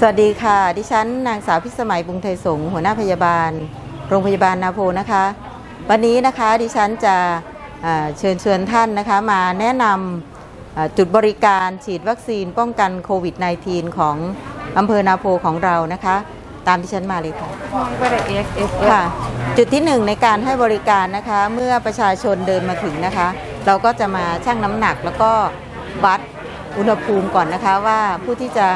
สวัสดีค่ะ ดิฉันนางสาวพิสมัยบุงไทยสงฆ์หัวหน้าพยาบาล โรงพยาบาลนาโพนะคะ วันนี้นะคะดิฉันจะอ่าเชิญชวนท่านนะคะมาแนะนำอ่าจุดบริการฉีดวัคซีนป้องกันโควิด -19 ของอำเภอนาโพของเรานะคะ ตามดิฉันมาเลยค่ะก็ได้ X X ค่ะ จุดที่หนึ่งในการให้บริการนะคะเมื่อประชาชนเดินมาถึงนะคะ เราก็จะมาชั่งน้ำหนักแล้วก็วัดอุณหภูมิก่อนนะคะว่าผู้ที่จะ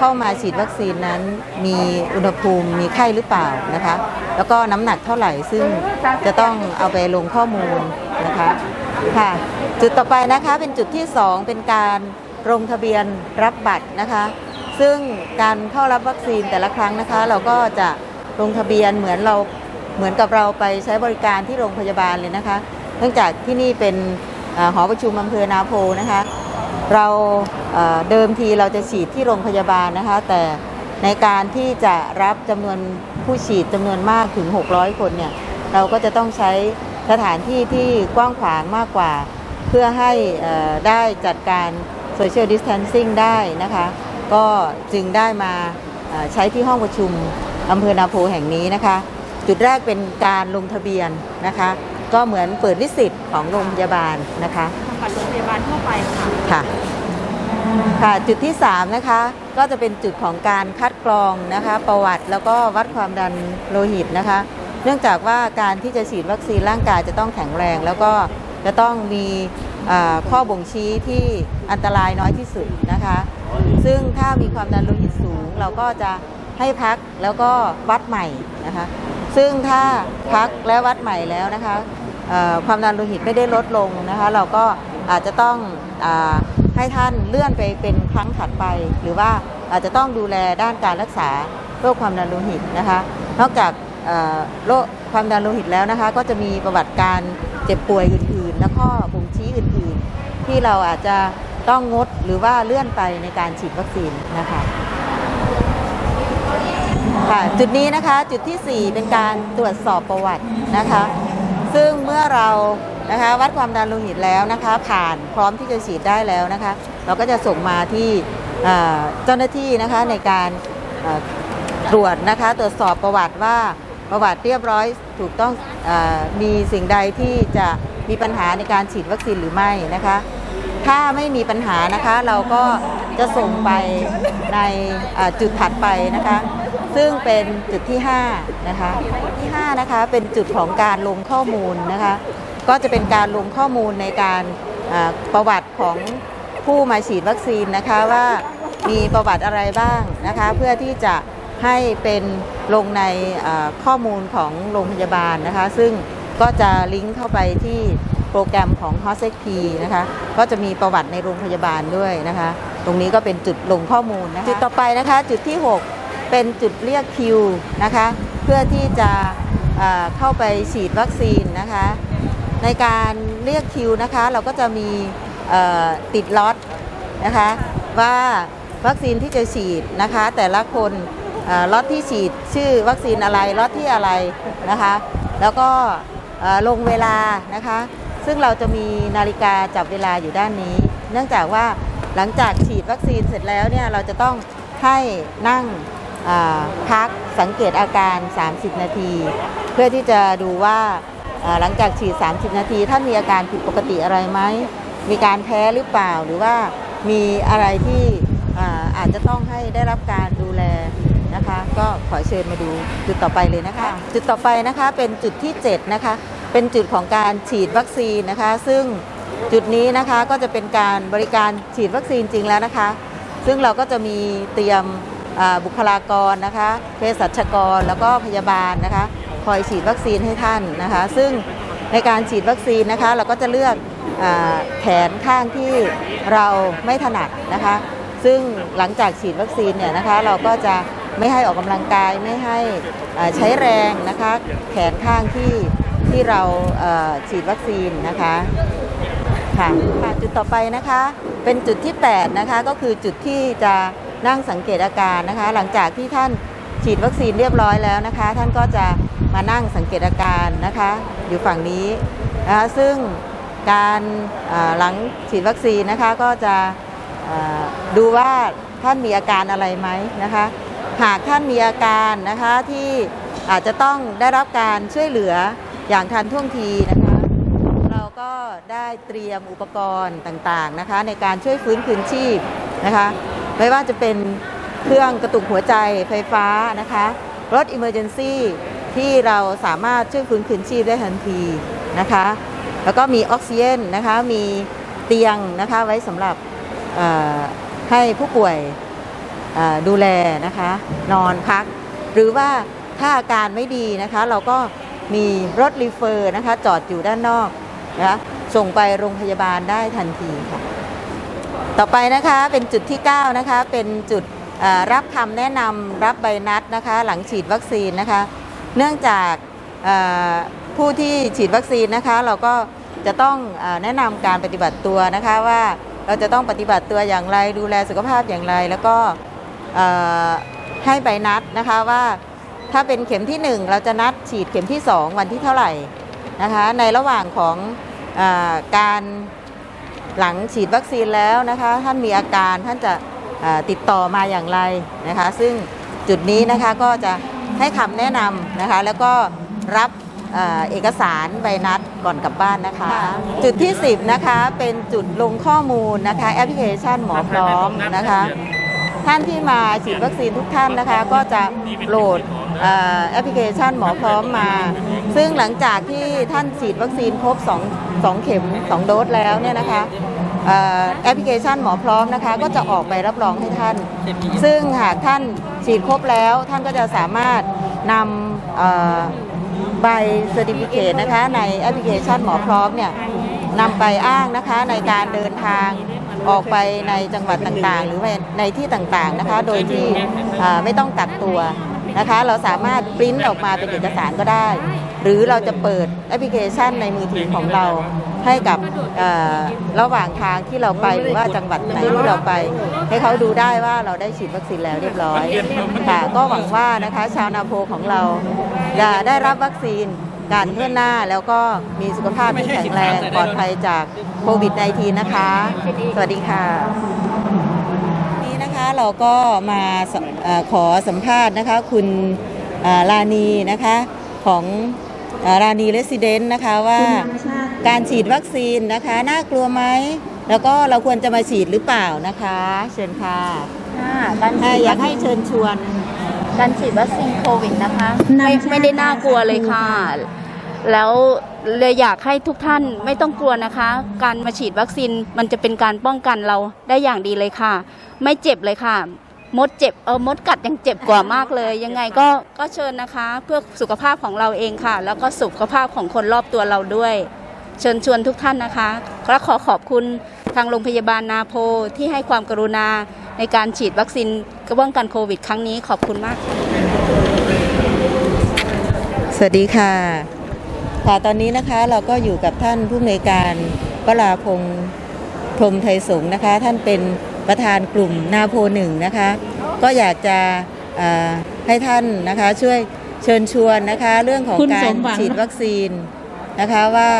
เข้ามาฉีดวัคซีนนั้น มีอุณหภูมิมีไข้หรือเปล่านะคะ แล้วก็น้ำหนักเท่าไหร่ซึ่งจะต้องเอาไปลงข้อมูลนะคะค่ะจุดต่อไปนะคะเป็นจุดที่ 2 เป็นการลงทะเบียนรับบัตรนะคะ ซึ่งการเข้ารับวัคซีนแต่ละครั้งนะคะ เราก็จะลงทะเบียนเหมือนเราเหมือนกับเราไปใช้บริการที่โรงพยาบาลเลยนะคะ เนื่องจากที่นี่เป็นอหอประชุมอำเภอนาโพนะคะ เราเดิมทีเราจะฉีดที่โรงพยาบาลนะคะ แต่ในการที่จะรับจำนวนผู้ฉีดจำนวนมากถึง 600 คนเนี่ยเราก็จะต้องใช้สถานที่ที่กว้างขวางมากกว่า เพื่อให้ได้จัดการ Social Distancing ได้นะคะ ก็จึงได้มาใช้ที่ห้องประชุมอำเภอนาโพแห่งนี้นะคะ จุดแรกเป็นการลงทะเบียนนะคะ ก็เหมือนเปิดวิสิตของโรงพยาบาลนะคะ ทำบัตรโรงพยาบาลทั่วไปค่ะ ค่ะค่ะจุดที่ 3 นะคะ ก็จะเป็นจุดของการคัดกรองนะคะ ประวัติแล้วก็วัดความดันโลหิตนะคะ เนื่องจากว่าการที่จะฉีดวัคซีนร่างกายจะต้องแข็งแรง แล้วก็จะต้องมีข้อบ่งชี้ที่อันตรายน้อยที่สุดนะคะ ซึ่งถ้ามีความดันโลหิตสูง เราก็จะให้พักแล้วก็วัดใหม่นะคะ ซึ่งถ้าพักและวัดใหม่แล้วนะคะความดันโลหิตไม่ได้ลดลงนะคะ เราก็ อาจจะต้องอให้ท่านเลื่อนไปเป็นครั้งถัดไป หรือว่าอาจจะต้องดูแลด้านการรักษาโรคความดันโลหิตนะคะ นอกจากโรคความดันโลหิตแล้วนะคะ ก็จะมีประวัติการเจ็บป่วยอื่นๆ และข้อบ่งชี้อื่นๆ ที่เราอาจจะต้องงดหรือว่าเลื่อนไปในการฉีดวัคซีนนะคะค่ะจุดนี้นะคะจุดทีสี่4 เป็นการตรวจสอบประวัตินะคะ ซึ่งเมื่อเรา นะคะ วัดความดันโลหิตแล้วนะคะ ผ่านพร้อมที่จะฉีดได้แล้วนะคะ เราก็จะส่งมาที่เจ้าหน้าที่นะคะในการตรวจนะคะ ตรวจสอบประวัติว่าประวัติเรียบร้อยถูกต้องอมีสิ่งใดที่จะมีปัญหาในการฉีดวัคซีนหรือไม่นะคะ ถ้าไม่มีปัญหานะคะเราก็จะส่งไปในจุดถัดไปนะคะ ซึ่งเป็นจุดที่5นะคะที่5นะคะเป็นจุดของการลงข้อมูลนะคะ ก็จะเป็นการลงข้อมูลในการประวัติของผู้มาฉีดวัคซีนนะคะว่ามีประวัติอะไรบ้างนะคะ เพื่อที่จะให้เป็นลงในข้อมูลของโรงพยาบาลนะคะ ซึ่งก็จะลิงก์เข้าไปที่โปรแกรมของ h o s e p นะคะ ก็จะมีประวัติในโรงพยาบาลด้วยนะคะ ตรงนี้ก็เป็นจุดลงข้อมูลนะคะจุดต่อไปนะคะ จุดที่ 6 เป็นจุดเรียกคิวนะคะ เพื่อที่จะเข้าไปฉีดวัคซีนนะคะ ในการเรียกคิวนะคะ เราก็จะมีติดล็อตนะคะว่าวัคซีนที่จะฉีดนะคะ แต่ละคนล็อตที่ฉีดชื่อวัคซีนอะไรล็อตที่อะไรนะคะ แล้วก็ลงเวลานะคะ ซึ่งเราจะมีนาฬิกาจับเวลาอยู่ด้านนี้ เนื่องจากว่าหลังจากฉีดวัคซีนเสร็จแล้วเนี่ยเราจะต้องให้นั่งพักสังเกตอาการ 30 นาที เพื่อที่จะดูว่า หลังจากฉีด 30 นาที ท่านมีอาการผิดปกติอะไรไหม มีการแพ้หรือเปล่า หรือว่ามีอะไรที่อ่าอาจจะต้องให้ได้รับการดูแลนะคะ ก็ขอเชิญมาดูจุดต่อไปเลยนะคะ จุดต่อไปนะคะเป็นจุดที่ 7 นะคะ เป็นจุดของการฉีดวัคซีนนะคะ ซึ่งจุดนี้นะคะก็จะเป็นการบริการฉีดวัคซีนจริงแล้วนะคะ ซึ่งเราก็จะมีเตรียมอ่าบุคลากรนะคะเภสัชกรแล้วก็พยาบาลนะคะ คอยฉีดวัคซีนให้ท่านนะคะ ซึ่งในการฉีดวัคซีนนะคะเราก็จะเลือกอแขนข้างที่เราไม่ถนัดนะคะ ซึ่งหลังจากฉีดวัคซีนเนี่ยนะคะเราก็จะไม่ให้ออกกำลังกายไม่ให้ใช้แรงนะคะแขนข้างที่ที่เราฉีดวัคซีนนะคะค่ะค่ะจุดต่อไปนะคะเป็นจุดที่ 8 นะคะ ก็คือจุดที่จะนั่งสังเกตอาการนะคะ หลังจากที่ท่าน ฉีดวัคซีนเรียบร้อยแล้วนะคะ ท่านก็จะมานั่งสังเกตอาการนะคะ อยู่ฝั่งนี้นะคะซึ่งการหลังฉีดวัคซีนนะคะก็จะดูว่าท่านมีอาการอะไรไหมนะคะ หากท่านมีอาการนะคะที่อาจจะต้องได้รับการช่วยเหลืออย่างทันท่วงทีนะคะ เราก็ได้เตรียมอุปกรณ์ต่างๆนะคะ ในการช่วยฟื้นคืนชีพนะคะ ไม่ว่าจะเป็น เครื่องกระตุกหัวใจไฟฟ้านะคะรถ Emergency ที่เราสามารถช่วยฟื้นคืนชีพได้ทันทีนะคะ แล้วก็มีออกซิเจนนะคะมีเตียงนะคะไว้สำหรับให้ผู้ป่วยดูแลนะคะ นอนพัก หรือว่าถ้าอาการไม่ดีนะคะ เราก็มีรถรีเฟอร์นะคะจอดอยู่ด้านนอกนะคะส่งไปโรงพยาบาลได้ทันทีค่ะ ต่อไปนะคะเป็นจุดที่ 9 นะคะ เป็นจุด รับคำแนะนำรับใบนัดนะคะหลังฉีดวัคซีนนะคะ เนื่องจากผู้ที่ฉีดวัคซีนนะคะเราก็จะต้องอแนะนำการปฏิบัติตัวนะคะว่าเราจะต้องปฏิบัติตัวอย่างไรดูแลสุขภาพอย่างไร แล้วก็ให้ใบนัดนะคะว่าถ้าเป็นเข็มที่ 1 เราจะนัดฉีดเข็มที่ 2 วันที่เท่าไหร่นะคะในระหว่างของอการหลังฉีดวัคซีนแล้วนะคะท่านมีอาการท่านจะ ติดต่อมาอย่างไรนะคะ ซึ่งจุดนี้นะคะก็จะให้คำแนะนำนะคะ แล้วก็รับเอ่อเอกสารใบนัดก่อนกลับบ้านนะคะ จุดที่ 10 นะคะ เป็นจุดลงข้อมูลนะคะ แอปพลิเคชันหมอพร้อมนะคะ ท่านที่มาฉีดวัคซีนทุกท่านนะคะ ก็จะโหลดเอ่อแอปพลิเคชันหมอพร้อมมา ซึ่งหลังจากที่ท่านฉีดวัคซีนครบ2 2เข็ม 2 โดสแล้วเนี่ยนะคะเอ่อ แอปพลิเคชันหมอพร้อมนะคะ ก็จะออกใบรับรองให้ท่าน ซึ่งหากท่านฉีดครบแล้วท่านก็จะสามารถนำเอ่อใบเซอร์ติฟิเคตนะคะในแอปพลิเคชันหมอพร้อมเนี่ยนำไปอ้างนะคะในการเดินทางออกไปในจังหวัดต่างๆ หรือในที่ต่างๆนะคะ โดยที่อ่าไม่ต้องกักตัวนะคะ เราสามารถปริ้นออกมาเป็นเอกสารก็ได้ หรือเราจะเปิดแอปพลิเคชันในมือถือของเราให้กับระหว่างทางที่เราไปหรือว่าจังหวัดไหนที่เราไป ให้เขาดูได้ว่าเราได้ฉีดวัคซีนแล้วเรียบร้อยค่ะก็หวังว่านะคะชาวนาโพของเราจะได้รับวัคซีนการเพื่อนหน้าแล้วก็มีสุขภาพที่แข็งแรงปลอดภัยจากโควิด -19 นะคะ สวัสดีค่ะนี่นะคะเราก็มาขอสัมภาษณ์นะคะคุณลานีนะคะของ เอ่อลานีเรสซิเดนต์นะคะว่าการฉีดวัคซีนนะคะน่ากลัวไหมแล้วก็เราควรจะมาฉีดหรือเปล่านะคะ เชิญค่ะค่ะการอ่าฉีดอยากให้เชิญชวน การฉีดวัคซีนโควิดนะคะไม่ไม่ได้น่ากลัวเลยค่ะ แล้วเลยอยากให้ทุกท่านไม่ต้องกลัวนะคะ การมาฉีดวัคซีนมันจะเป็นการป้องกันเราได้อย่างดีเลยค่ะ ไม่เจ็บเลยค่ะ มดเจ็บเออมดกัดยังเจ็บกว่ามากเลย ยังไงก็ก็เชิญนะคะ เพื่อสุขภาพของเราเองค่ะ แล้วก็สุขภาพของคนรอบตัวเราด้วย เชิญชวนทุกท่านนะคะและขอขอบคุณทางโรงพยาบาลนาโพที่ให้ความกรุณาในการฉีดวัคซีนป้องกันโควิด ครั้งนี้ขอบคุณมาก สวัสดีค่ะค่ะตอนนี้นะคะเราก็อยู่กับท่านผู้อำนวยการวราพงษ์พรหมไทยสงฆ์นะคะ ท่านเป็น ประธานกลุ่มนาโพหนึ่งนะคะ ก็อยากจะให้ท่านนะคะช่วยเชิญชวนนะคะเรื่องของการฉีดวัคซีนนะคะว่า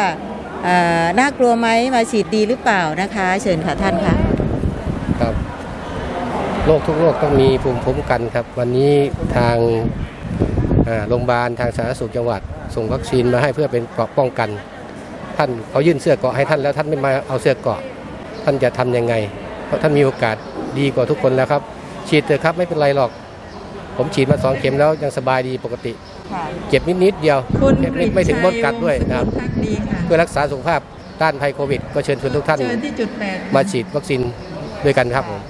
น่ากลัวไหมมาฉีดดีหรือเปล่านะคะ เชิญค่ะท่านค่ะครับโรคทุกโรคต้องมีภูมิคุ้มกันครับ วันนี้ทางโรงพยาบาลทางสาธารณสุขจังหวัด ส่งวัคซีนมาให้เพื่อเป็นเกราะป้องกัน ท่านเขายื่นเสื้อเกราะให้ท่านแล้วท่านไม่มาเอาเสื้อเกราะ ท่านจะทำยังไง เพราะท่านมีโอกาสดีกว่าทุกคนแล้วครับ ฉีดเถอะครับไม่เป็นไรหรอก ผมฉีดมาสองเข็มแล้วยังสบายดีปกติค่ะเจ็บนิดๆเดียวคุณเจ็บไม่ไม่ถึงมดกัดด้วยนะครับพักดีค่ะเพื่อรักษาสุขภาพต้านภัยโควิด ก็เชิญชวนทุกท่านเจอที่จุดแปดมาฉีดวัคซีนด้วยกันครับผม